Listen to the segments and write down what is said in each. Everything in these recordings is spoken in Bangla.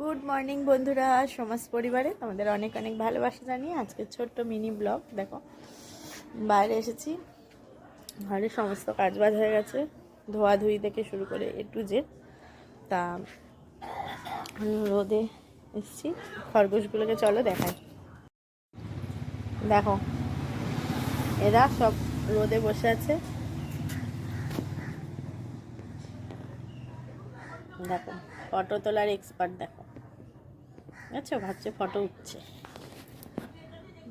গুড মর্নিং বন্ধুরা, সমাজ পরিবারে। তোমাদের অনেক অনেক ভালোবাসা জানিয়ে আজকে ছোট্ট মিনি ব্লগ, দেখো। বাইরে এসেছি, ঘরে সমস্ত কাজবাজ হয়ে গেছে। ধোয়াধুয়ি থেকে শুরু করে এ টু জেড তা, রোদে এসেছি। খরগোশগুলোকে চলো দেখাই। দেখো, এরা সব রোদে বসে আছে। দেখো ফটো তোলার এক্সপার্ট দেখো। বুঝছ ভাবছে ফটো উঠছে।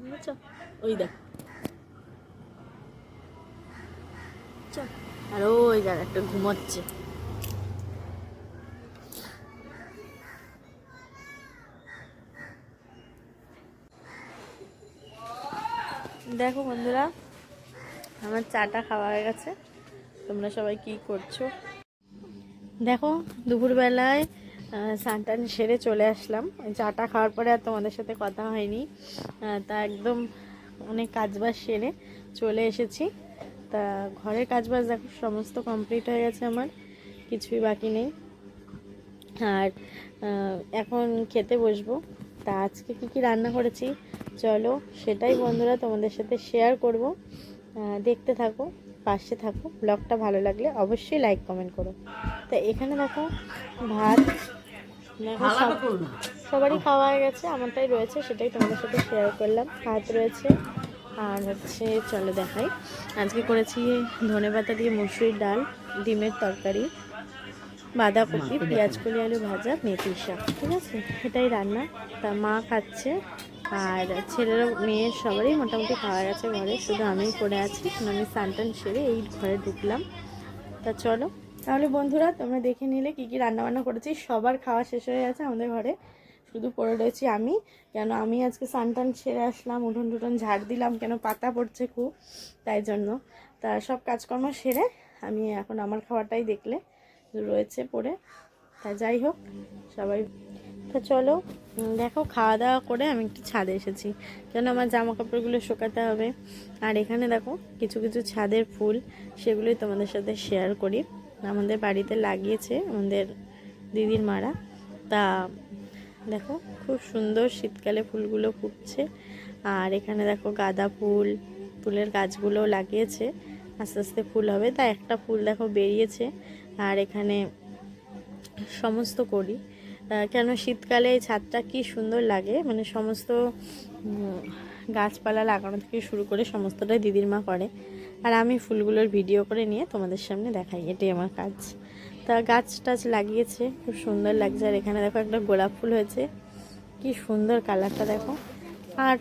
বুঝছ ওই দেখো। চল আর ওই জায়গা একটা ঘুমাচ্ছে। দেখো বন্ধুরা, আমার চাটা খাওয়া হয়ে গেছে। তোমরা সবাই কি করছ? দেখো, দুপুরবেলায় সানটান সেরে চলে আসলাম। চাটা খাওয়ার পরে আর তোমাদের সাথে কথা হয়নি। তা একদম অনেক কাজবাজ সেরে চলে এসেছি। তা ঘরের কাজবাজ দেখো, সমস্ত কমপ্লিট হয়ে গেছে আমার। কিছুই বাকি নেই। আর এখন খেতে বসবো। তা আজকে কি কি রান্না করেছি? চলো, সেটাই বন্ধুরা তোমাদের সাথে শেয়ার করব। দেখতে থাকো, পাশে থাকো। ব্লগটা ভালো লাগলে অবশ্যই লাইক কমেন্ট করো। তা এখানে দেখো, ভাত সবারই খাওয়া হয়ে গেছে আমারটাই রয়েছে সেটাই তোমাদের সাথে শেয়ার করলাম। ভাত রয়েছে। আর হচ্ছে চলো দেখাই। আজকে করেছি ধনে পাতা দিয়ে মুসুরির ডাল ডিমের তরকারি বাঁধাকপি পেঁয়াজ কলি আলু ভাজা মেথি শাক ঠিক আছে? এটাই রান্না। তা মা খাচ্ছে। আর ছেলেরা মেয়ের সবারই মোটামুটি খাওয়া গেছে ঘরে। শুধু আমিই পড়ে আছি। আমি স্নান সেরে এই ঘরে ঢুকলাম। তা চলো তাহলে বন্ধুরা, তোমরা দেখে নিলে কী কী রান্নাবান্না করেছি। সবার খাওয়া শেষ হয়ে গেছে আমাদের ঘরে। শুধু পড়ে রয়েছি আমি। কেন আমি আজকে সানটান সেরে আসলাম, উঠোন টুটন ঝাড় দিলাম, কেন পাতা পড়ছে খুব, তাই জন্য। তা সব কাজকর্ম সেরে আমি এখন আমার খাওয়াটাই দেখলে রয়েছে পড়ে। তা যাই হোক, সবাই তা চলো দেখো, খাওয়া দাওয়া করে আমি একটু ছাদে এসেছি। কেন আমার জামা কাপড়গুলো শোকাতে হবে? আর এখানে দেখো, কিছু কিছু ছাদের ফুল, সেগুলোই তোমাদের সাথে শেয়ার করি। আমাদের বাড়িতে লাগিয়েছে আমাদের দিদির মারা। তা দেখো, খুব সুন্দর শীতকালে ফুলগুলো ফুটছে। আর এখানে দেখো গাঁদা ফুল, ফুলের গাছগুলো লাগিয়েছে। আস্তে আস্তে ফুল হবে। তা একটা ফুল দেখো বেরিয়েছে। আর এখানে সমস্ত করি। কেন শীতকালে এই ছাদটা কি সুন্দর লাগে? মানে সমস্ত গাছপালা লাগানো থেকে শুরু করে সমস্তটাই দিদির মা করে। আর আমি ফুলগুলোর ভিডিও করে নিয়ে তোমাদের সামনে দেখাই, এটাই আমার কাজ। তা গাছ টাছ লাগিয়েছে, খুব সুন্দর লাগছে। আর এখানে দেখো একটা গোলাপ ফুল হয়েছে, কি সুন্দর কালারটা দেখো। আর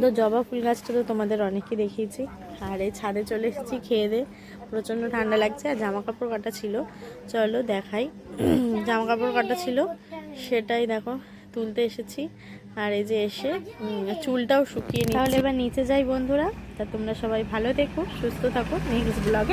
তো জবা ফুল গাছটা তো তোমাদের অনেকই দেখিয়েছি। আর এই ছাদে চলে এসেছি খেয়ে দে প্রচণ্ড ঠান্ডা লাগছে। আর জামা কাপড় কাটা ছিল, চলো দেখাই। জামা কাপড় কাটা ছিল, সেটাই দেখো, তুলতে এসেছি। আর এই যে এসে চুলটাও শুকিয়ে নিই তাহলে এবার নিচে যাই বন্ধুরা। তা তোমরা সবাই ভালো দেখো সুস্থ থাকো। নেক্সট ব্লগে